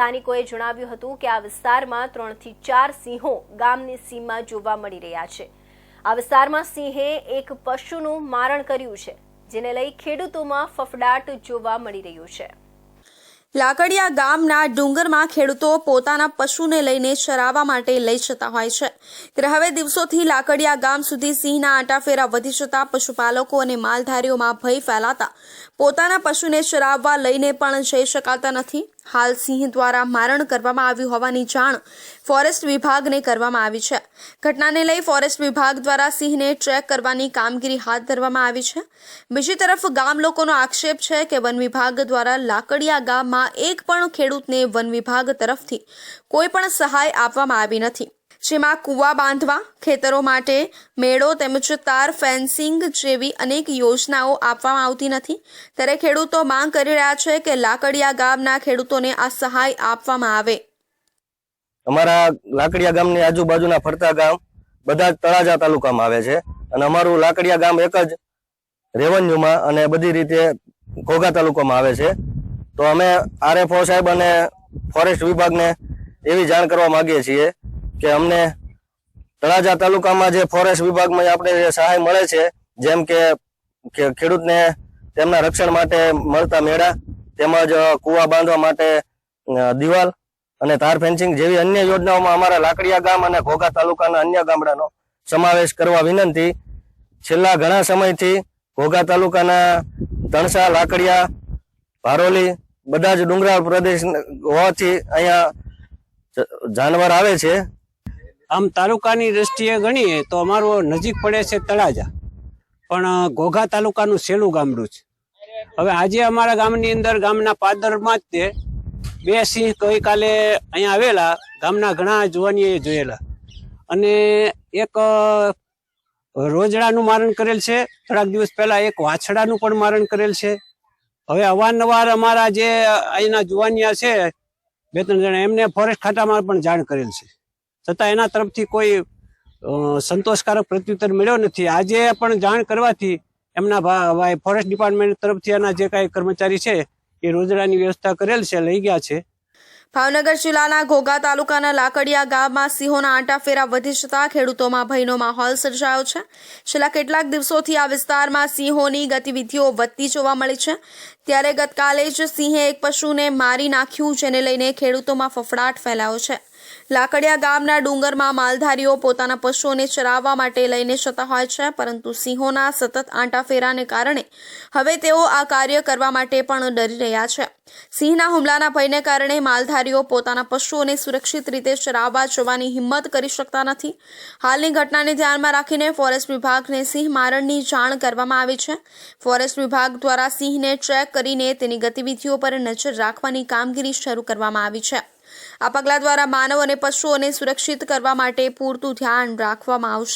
સ્થાનિકોએ જણાવ્યું હતું કે આ વિસ્તારમાં ત્રણથી ચાર સિંહો ગામની સીમમાં જોવા મળી રહ્યા છે. આ વિસ્તારમાં સિંહે એક પશુનું મારણ કર્યું છે, જેને લઈ ખેડૂતોમાં ફફડાટ જોવા મળી રહ્યું છે. લાકડિયા ગામના ડુંગરમાં ખેડૂતો પોતાના પશુને લઈને ચરાવવા માટે લઈ જતા હોય છે. ત્યારે હવે દિવસોથી લાકડિયા ગામ સુધી સિંહના આંટાફેરા વધી જતા પશુપાલકો અને માલધારીઓમાં ભય ફેલાતા પોતાના પશુને ચરાવવા લઈને પણ જઈ શકાતા નથી. હાલ સિંહ દ્વારા મારણ કરવામાં આવ્યું હોવાની જાણ ફોરેસ્ટ વિભાગને કરવામાં આવી છે. ઘટનાને લઈ ફોરેસ્ટ વિભાગ દ્વારા સિંહને ટ્રેક કરવાની કામગીરી હાથ ધરવામાં આવી છે. બીજી તરફ ગામ લોકોનો આક્ષેપ છે કે વન વિભાગ દ્વારા લાકડિયા ગામમાં એક પણ ખેડૂતને વન વિભાગ તરફથી કોઈ પણ સહાય આપવામાં આવી નથી. જેમાં કૂવા બાંધવા, ખેતરો માટે મેળો તેમજ તાર ફેન્સિંગ જેવી અનેક યોજનાઓ આપવામાં આવતી નથી. ત્યારે ખેડૂતો માંગ કરી રહ્યા છે કે લાકડિયા ગામના ખેડૂતોને આ સહાય આપવામાં આવે. અમારા લાકડિયા ગામની આજુબાજુના ફરતા ગામ બધા જ તળાજા તાલુકામાં આવે છે અને અમારું લાકડિયા ગામ એક જ રેવન્યુમાં અને બધી રીતે ઘોઘા તાલુકામાં આવે છે. તો અમે આરએફઓ સાહેબ અને ફોરેસ્ટ વિભાગને એવી જાણ કરવા માંગીએ છીએ કે અમને તળાજા તાલુકામાં જે ફોરેસ્ટ વિભાગમાં આપણે સહાય મળે છે, જેમ કે ખેડૂતને તેમના રક્ષણ માટે મળતા મેળા, તેમજ કૂવા બાંધવા માટે દિવાલ અને તાર ફેન્સિંગ જેવી અન્ય યોજનાઓમાં અમારા લાકડિયા ગામ અને ઘોઘા તાલુકાના અન્ય ગામડાનો સમાવેશ કરવા વિનંતી. છેલ્લા ઘણા સમયથી ઘોઘા તાલુકાના તણસા, લાકડિયા, ભારોલી બધા જ ડુંગરાળ પ્રદેશ હોવાથી અહીંયા જાનવર આવે છે. આમ તાલુકાની દ્રષ્ટિએ ગણીએ તો અમારું નજીક પડે છે તળાજા. પણ ઘોઘા તાલુકાનું સેલું ગામડું છે. હવે આજે અમારા ગામની અંદર ગામના પાદરમાં જ તે બે સિંહ ગઈકાલે અહીંયા આવેલા, ગામના ઘણા જુવાનીએ જોયેલા. અને એક રોજડાનું મારણ કરેલ છે. થોડાક દિવસ પહેલા એક વાછડાનું પણ મારણ કરેલ છે. હવે અવારનવાર અમારા જે અહીંના જુવાનિયા છે, બે ત્રણ જણા એમને ફોરેસ્ટ ખાતામાં પણ જાણ કરેલ છે. છતાં એના તરફથી કોઈ સંતોષકારક પ્રત્યુત્તર મળ્યો નથી. આજે પણ જાણ કરવાથી એમના ભાઈ ફોરેસ્ટ ડિપાર્ટમેન્ટ તરફથી એના જે કાંઈ કર્મચારી છે, એ રોજડાની વ્યવસ્થા કરેલ છે, લઈ ગયા છે. ભાવનગર જિલ્લાના ઘોઘા તાલુકાના લાકડિયા ગામમાં સિંહોના આંટાફેરા વધી જતા ખેડૂતોમાં ભયનો માહોલ સર્જાયો છે. છેલ્લા કેટલાક દિવસોથી આ વિસ્તારમાં સિંહોની ગતિવિધિઓ વધતી જોવા મળી છે. ત્યારે ગતકાલે જ સિંહે એક પશુને મારી નાખ્યું, જેને લઈને ખેડૂતોમાં ફફડાટ ફેલાયો છે. લાકડિયા ગામના ડુંગરમાં માલધારીઓ પોતાના પશુઓને ચરાવવા માટે લઈને જતા હોય છે, પરંતુ સિંહોના સતત આંટાફેરાને કારણે હવે તેઓ આ કાર્ય કરવા માટે પણ ડરી રહ્યા છે. સિંહના હુમલાના ભયને કારણે માલધારીઓ પોતાના પશુઓને સુરક્ષિત રીતે ચરાવવા જવાની હિંમત કરી શકતા નથી. હાલની ઘટનાને ધ્યાનમાં રાખીને ફોરેસ્ટ વિભાગને સિંહ મારણની જાણ કરવામાં આવી છે. ફોરેસ્ટ વિભાગ દ્વારા સિંહને ટ્રેક કરીને તેની ગતિવિધિઓ પર નજર રાખવાની કામગીરી શરૂ કરવામાં આવી છે. આ પગલા દ્વારા માનવ અને પશુઓને સુરક્ષિત કરવા માટે પૂરતું ધ્યાન રાખવામાં આવશે.